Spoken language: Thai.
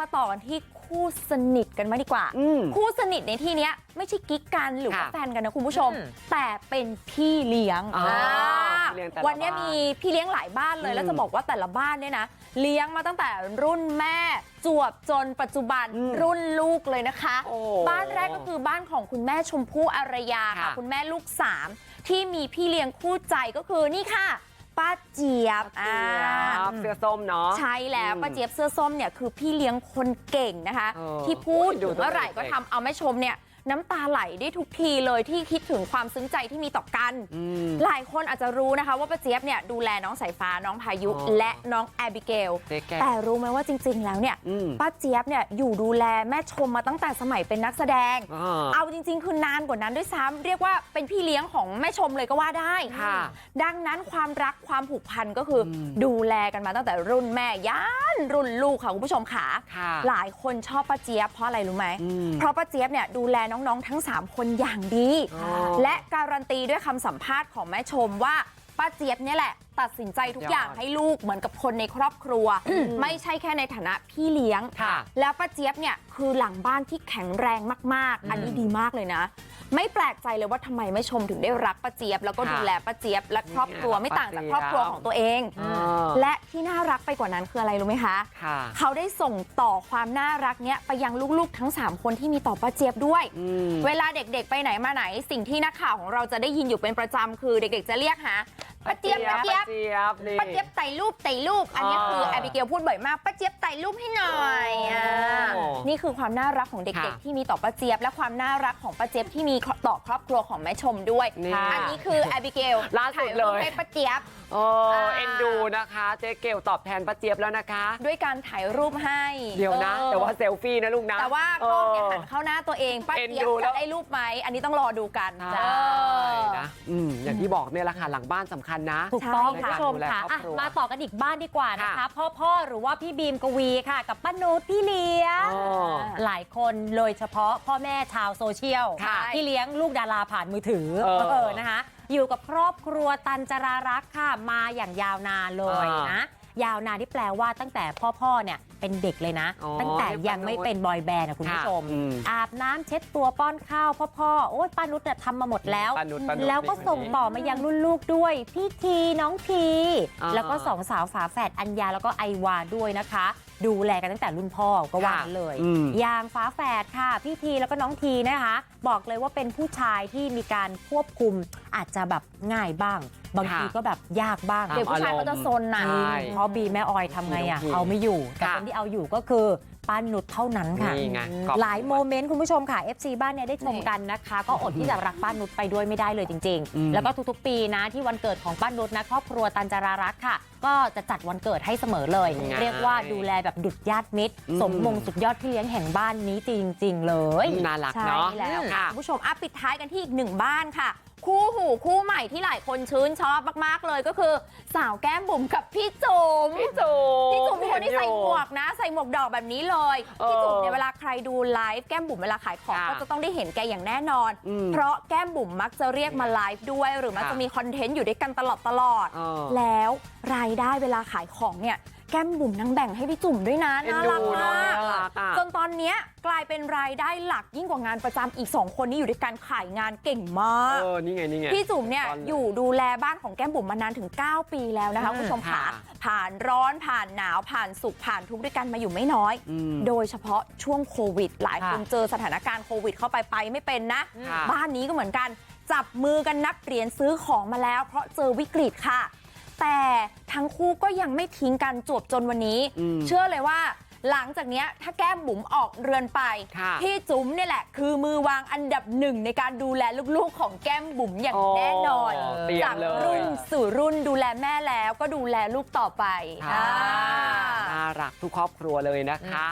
มาต่อกันที่คู่สนิทกันมางดีกว่าอืมคู่สนิทในที่เนี้ยไม่ใช่กิ๊กกันหรือว่าค่ะแฟนกันนะคุณผู้ชมอืมแต่เป็นพี่เลี้ยงอ๋ออ่าพี่เลี้ยงแต่ละวันเนี้ยบ้านมีพี่เลี้ยงหลายบ้านเลยอืมแล้วจะบอกว่าแต่ละบ้านเนี่ยนะ เลี้ยงมาตั้งแต่รุ่นแม่ จวบจนปัจจุบันอืมรุ่นลูกเลยนะคะโอ้บ้านแรกก็คือบ้านของคุณแม่ชมพู่อารยาค่ะค่ะ คุณแม่ลูกสามที่มีพี่เลี้ยงคู่ใจก็คือนี่ค่ะ ป้าเจี๊ยบเจี๊อ่ายบเสื้อส้มเนาะใช่แล้วอืมป้าเจี๊ยบเสื้อส้มเนี่ยคือพี่เลี้ยงคนเก่งนะคะเออที่พูดดูถึงตัวเมื่อไหร่เด็กๆก็ทำเอาแม่ชมเนี่ย น้ำตาไหลได้ทุกทีเลยที่คิดถึงความซึ้งใจที่มีต่อกันอืมหลายคนอาจจะรู้นะคะว่าป้าเจี๊ยบเนี่ยดูแลน้องสายฟ้าน้องพายุอ๋อและน้องแอบิเกลเจ๊แกแต่รู้ไหมว่าจริง ๆ แล้วเนี่ยอืมป้าเจี๊ยบเนี่ยอยู่ดูแลแม่ชมมาตั้งแต่สมัยเป็นนักแสดงอ่าเอาจริง ๆ คือนานกว่านั้นด้วยซ้ำเรียกว่าเป็นพี่เลี้ยงของแม่ชมเลยก็ว่าได้ค่ะดังนั้นความรักความผูกพันก็คืออมดูแลกันมาตั้งแต่รุ่นแม่ยันรุ่นลูกค่ะคุณผู้ชมขาค่ะหลายคนชอบป้าเจี๊ยบเพราะอะไรรู้ไหมอืมเพราะป้าเจี๊ยบเนี่ยดูแลน้องๆทั้ง3คนอย่างดีอ๋อและการันตีด้วยคำสัมภาษณ์ของแม่ชมว่าป้าเจี๊ยบเนี่ยแหละ ตัดสินใจทุกยอดอย่างให้ลูกเหมือนกับคนในครอบครัว ไม่ใช่แค่ในฐานะพี่เลี้ยงค่ะแล้วป้าเจี๊ยบเนี่ยคือหลังบ้านที่แข็งแรงมาก ๆ อันนี้ดีมากเลยนะ ไม่แปลกใจเลยว่าทำไมแม่ชมถึงได้รักป้าเจี๊ยบแล้วก็ค่ะดูแลป้าเจี๊ยบและครอบครัวเนี่ยไม่ต่างจากป้าคเจี๊รยอบบครัวของตัวเองอ่าและที่น่ารักไปกว่านั้นคืออะไรรู้ไหมคะค่ะเขาได้ส่งต่อความน่ารักเนี้ยไปยังลูกๆทั้ง 3 คนที่มีต่อป้าเจี๊ยบด้วยอืมเวลาเด็กๆไปไหนมาไหน สิ่งที่นักข่าวของเราจะได้ยินอยู่เป็นประจำคือเด็กๆจะเรียกหา ป้าเจี๊ยบป้าเจี๊ยบ ป้าเจี๊ยบนี่ ป้าเจี๊ยบไต่รูปไต่รูป อันนี้อ๋อคือแอบิเกลพูดบ่อยมากป้าเจี๊ยบไต่รูปให้หน่อยอ่าโอ้นี่คือความน่ารักของเด็กค่ะๆที่มีต่อป้าเจี๊ยบและความน่ารักของป้าเจี๊ยบที่มีต่อครอบครัวของแม่ชมด้วย นี่อันนี้คือแอบิเกลล่าสุดถ่ายรูปเลยให้ป้าเจี๊ยบ โอ้อ่า เอ็นดูนะคะ เจ๊เกลตอบแทนป้าเจี๊ยบแล้วนะคะ ด้วยการถ่ายรูปให้เดี๋ยวนะ เออแต่ว่าเซลฟี่นะลูกนะ แต่ว่ากล้องเนี่ยเออหันเข้าหน้าตัวเองป้าเอ็นเจี๊ยบดูแล้จะว ได้รูปไหมอันนี้ต้องรอดูกันใช่เออนะ อืมอย่างที่บอกเนี่ยแหละค่ะหลังบ้านสำคัญนะถูกต้องใช่คุณค่ะผู้ชมค่ะดูแลครอบอะครัวมาต่อกันอีกบ้านดีกว่านะคะค่ะพ่อพ่อหรือว่าพี่บีมกวีค่ะกับป้านุชพี่เลี้ยงอ๋อหลายคนโดยเฉพาะพ่อแม่ชาวโซเชียลค่ะที่เลี้ยงลูกดาราผ่านมือถือเออนะคะอยู่กับครอบครัวตันจรารักษ์ค่ะมาอย่างยาวนานเลยอ่านนะ ยาวนานที่แปลว่าตั้งแต่พ่อพ่อเนี่ยเป็นเด็กเลยนะอ๋อตั้งแต่ยังไม่เป็นบอยแบนด์นะคุณผู้ชมค่ะอืมอาบน้ำเช็ดตัวป้อนข้าวพ่อพ่อโอ๊ยป้านุชเนี่ยทำมาหมดแล้วป้านุชป้านุชแล้วก็ส่งต่อมายังรุ่นลูกด้วย พี่ทีน้องทีอ่าแล้วก็สองสาวฝาแฝดอัญญาแล้วก็ไอวาด้วยนะคะดูแลกันตั้งแต่รุ่นพ่อก็ว่ากันเลยอืมอย่างฝาแฝดค่ะพี่ทีแล้วก็น้องทีนะคะ บอกเลยว่าเป็นผู้ชายที่มีการควบคุมอาจจะแบบง่ายบ้าง บางทีค่ะก็แบบยากบ้างตามเด็กผู้ชายเขาจะซนนะใช่เพราะบีแม่ออยทำไงอะโอเคเอาไม่อยู่แต่ค่ะคนที่เอาอยู่ก็คือ ป้านุชเท่านั้นค่ะ นี่ไงขอบคุณหลายโมเมนต์คุณผู้ชมค่ะ FC บ้านเนี่ยได้ชมกันนะคะ ก็อดที่จะรักป้านุชไปด้วยไม่ได้เลยจริง อืม ๆ แล้วก็ทุกๆ ปีนะที่วันเกิดของป้านุชนะครอบครัวตันจรารักษ์ค่ะ ก็จะจัดวันเกิดให้เสมอเลยไงเรียกว่าดูแลแบบดุดญาติมิตร อืม สมมงสุดยอดพี่เลี้ยงแห่งบ้านนี้จริง ๆ เลย น่ารักใช่เนาะแล้วค่ะ คุณผู้ชมอะปิดท้ายกันที่อีกหนึ่งบ้านค่ะ คู่หูคู่ใหม่ที่หลายคนชื่นชอบมาก ๆ เลยก็คือ สาวแก้มบุ๋มกับพี่จุ๋มพี่จุ๋มพี่จุ๋มเป็นคนที่ใส่หมวกเนะ ใส่หมวกดอกแบบนี้เลยเออพี่จุ๋มเนี่ยเวลาใครดูไลฟ์แก้มบุ๋มเวลาขายของค่ะก็จะต้องได้เห็นแกอย่างแน่นอนอืมเพราะแก้มบุ๋มมักจะเรียกมาไลฟ์ด้วย หรือมักค่ะจะมีคอนเทนต์อยู่ด้วยกันตลอดตลอดเออแล้ว รายได้เวลาขายของเนี่ยแก้มบุ๋มนางแบ่งให้พี่จุ๋มด้วยนะเอ็นน่าดูรักเนอะมากน่ารักอะจนตอนเนี้ยกลายเป็นรายได้หลักยิ่งกว่างานประจำอีก 2 คนนี้อยู่ด้วยกันขายงานเก่งมากเออนี่ไงนี่ไงพี่จุ๋มเนี่ยตอนเลยอยู่ดูแลบ้านของแก้มบุ๋มมานานถึง 9 ปีแล้วนะคะอืมคุณผู้ชมค่ะค่ะผ่านร้อนผ่านหนาวผ่านสุขผ่านทุกข์ด้วยกันมาอยู่ไม่น้อยอืมโดยเฉพาะช่วงโควิด หลายคนค่ะเจอสถานการณ์โควิดเข้าไปไปไม่เป็นนะค่ะบ้านนี้ก็เหมือนกัน จับมือกันนับเหรียญซื้อของมาแล้ว เพราะเจอวิกฤตค่ะ แต่ทั้งคู่ก็ยังไม่ทิ้งกันจวบจนวันนี้อืมเชื่อเลยว่าหลังจากเนี้ยถ้าแก้มบุ๋มออกเรือนไปค่ะพี่จุ๋มเนี่ยแหละ คือมือวางอันดับหนึ่งในการดูแลลูกๆของแก้มบุ๋มอย่างโอ้แน่นอนเตรียมจากเลยรุ่นสู่รุ่นดูแลแม่แล้วก็ดูแลลูกต่อไปค่ะอ่าน่ารักทุกครอบครัวเลยนะคะ